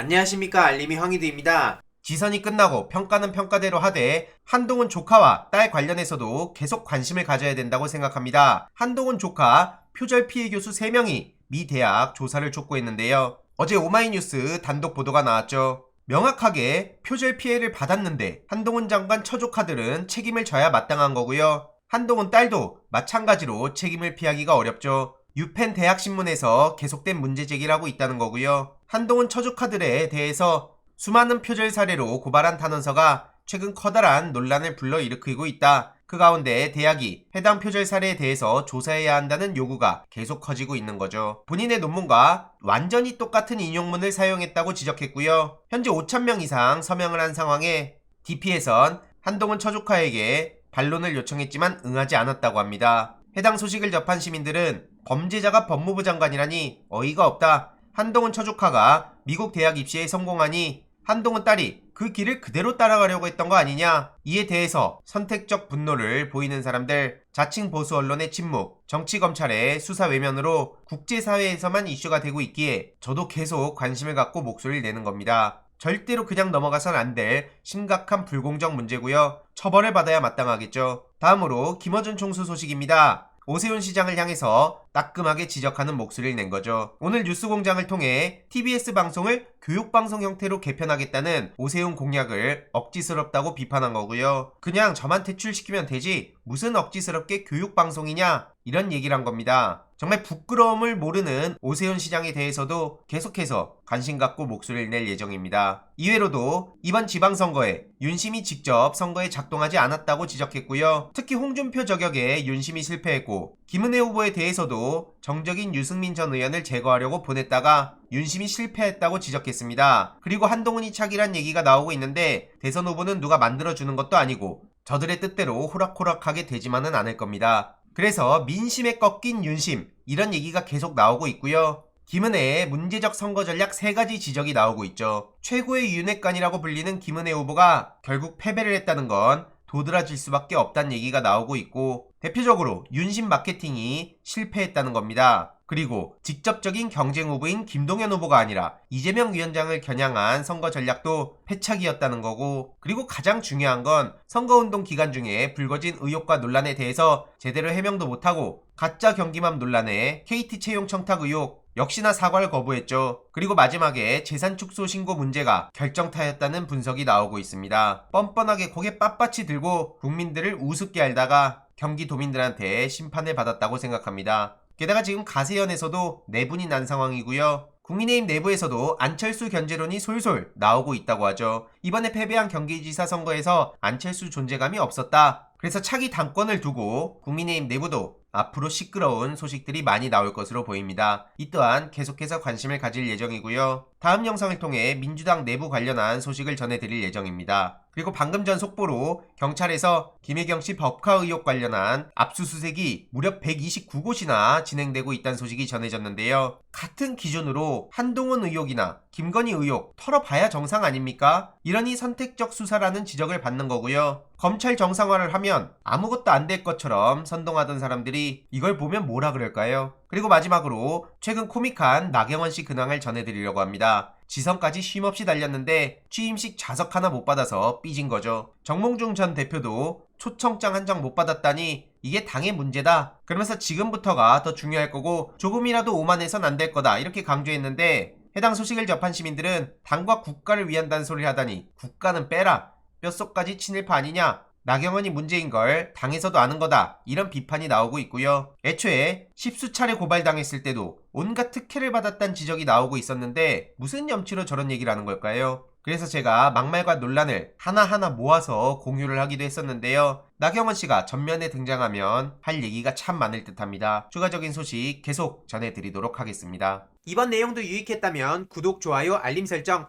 안녕하십니까 알림이 황희두입니다. 지선이 끝나고 평가는 평가대로 하되 한동훈 조카와 딸 관련해서도 계속 관심을 가져야 된다고 생각합니다. 한동훈 조카 표절 피해 교수 3명이 미 대학 조사를 촉구했는데요. 어제 오마이뉴스 단독 보도가 나왔죠. 명확하게 표절 피해를 받았는데 한동훈 장관 처조카들은 책임을 져야 마땅한 거고요. 한동훈 딸도 마찬가지로 책임을 피하기가 어렵죠. 유펜 대학신문에서 계속된 문제 제기를 하고 있다는 거고요. 한동훈 처조카들에 대해서 수많은 표절 사례로 고발한 탄원서가 최근 커다란 논란을 불러일으키고 있다. 그 가운데 대학이 해당 표절 사례에 대해서 조사해야 한다는 요구가 계속 커지고 있는 거죠. 본인의 논문과 완전히 똑같은 인용문을 사용했다고 지적했고요. 현재 5,000명 이상 서명을 한 상황에 DP에선 한동훈 처조카에게 반론을 요청했지만 응하지 않았다고 합니다. 해당 소식을 접한 시민들은 범죄자가 법무부 장관이라니 어이가 없다. 한동훈 처조카가 미국 대학 입시에 성공하니 한동훈 딸이 그 길을 그대로 따라가려고 했던 거 아니냐? 이에 대해서 선택적 분노를 보이는 사람들, 자칭 보수 언론의 침묵, 정치 검찰의 수사 외면으로 국제사회에서만 이슈가 되고 있기에 저도 계속 관심을 갖고 목소리를 내는 겁니다. 절대로 그냥 넘어가선 안 될 심각한 불공정 문제고요. 처벌을 받아야 마땅하겠죠. 다음으로 김어준 총수 소식입니다. 오세훈 시장을 향해서 따끔하게 지적하는 목소리를 낸 거죠. 오늘 뉴스 공장을 통해 TBS 방송을 교육방송 형태로 개편하겠다는 오세훈 공약을 억지스럽다고 비판한 거고요. 그냥 저만 퇴출시키면 되지 무슨 억지스럽게 교육방송이냐 이런 얘기를 한 겁니다. 정말 부끄러움을 모르는 오세훈 시장에 대해서도 계속해서 관심 갖고 목소리를 낼 예정입니다. 이외로도 이번 지방선거에 윤심이 직접 선거에 작동하지 않았다고 지적했고요. 특히 홍준표 저격에 윤심이 실패했고 김은혜 후보에 대해서도 정적인 유승민 전 의원을 제거하려고 보냈다가 윤심이 실패했다고 지적했습니다. 그리고 한동훈이 차기란 얘기가 나오고 있는데 대선 후보는 누가 만들어주는 것도 아니고 저들의 뜻대로 호락호락하게 되지만은 않을 겁니다. 그래서 민심에 꺾인 윤심 이런 얘기가 계속 나오고 있고요. 김은혜의 문제적 선거 전략 세 가지 지적이 나오고 있죠. 최고의 윤핵관이라고 불리는 김은혜 후보가 결국 패배를 했다는 건 도드라질 수밖에 없다는 얘기가 나오고 있고 대표적으로 윤심 마케팅이 실패했다는 겁니다. 그리고 직접적인 경쟁 후보인 김동연 후보가 아니라 이재명 위원장을 겨냥한 선거 전략도 패착이었다는 거고 그리고 가장 중요한 건 선거운동 기간 중에 불거진 의혹과 논란에 대해서 제대로 해명도 못하고 가짜 경기맘 논란에 KT 채용 청탁 의혹 역시나 사과를 거부했죠. 그리고 마지막에 재산 축소 신고 문제가 결정타였다는 분석이 나오고 있습니다. 뻔뻔하게 고개 빳빳이 들고 국민들을 우습게 알다가 경기도민들한테 심판을 받았다고 생각합니다. 게다가 지금 가세연에서도 내분이 난 상황이고요. 국민의힘 내부에서도 안철수 견제론이 솔솔 나오고 있다고 하죠. 이번에 패배한 경기지사 선거에서 안철수 존재감이 없었다. 그래서 차기 당권을 두고 국민의힘 내부도 앞으로 시끄러운 소식들이 많이 나올 것으로 보입니다. 이 또한 계속해서 관심을 가질 예정이고요. 다음 영상을 통해 민주당 내부 관련한 소식을 전해드릴 예정입니다. 그리고 방금 전 속보로 경찰에서 김혜경 씨 법카 의혹 관련한 압수수색이 무려 129곳이나 진행되고 있다는 소식이 전해졌는데요. 같은 기준으로 한동훈 의혹이나 김건희 의혹 털어봐야 정상 아닙니까? 이러니 선택적 수사라는 지적을 받는 거고요. 검찰 정상화를 하면 아무것도 안 될 것처럼 선동하던 사람들이 이걸 보면 뭐라 그럴까요? 그리고 마지막으로 최근 코믹한 나경원 씨 근황을 전해드리려고 합니다. 지선까지 쉼없이 달렸는데 취임식 좌석 하나 못 받아서 삐진 거죠. 정몽중 전 대표도 초청장 한 장 못 받았다니 이게 당의 문제다. 그러면서 지금부터가 더 중요할 거고 조금이라도 오만해선 안 될 거다. 이렇게 강조했는데 해당 소식을 접한 시민들은 당과 국가를 위한 단소리를 하다니 국가는 빼라. 뼛속까지 친일파 아니냐? 나경원이 문제인 걸 당에서도 아는 거다. 이런 비판이 나오고 있고요. 애초에 십수 차례 고발당했을 때도 온갖 특혜를 받았다는 지적이 나오고 있었는데 무슨 염치로 저런 얘기를 하는 걸까요? 그래서 제가 막말과 논란을 하나하나 모아서 공유를 하기도 했었는데요. 나경원 씨가 전면에 등장하면 할 얘기가 참 많을 듯 합니다. 추가적인 소식 계속 전해드리도록 하겠습니다. 이번 내용도 유익했다면 구독, 좋아요, 알림 설정,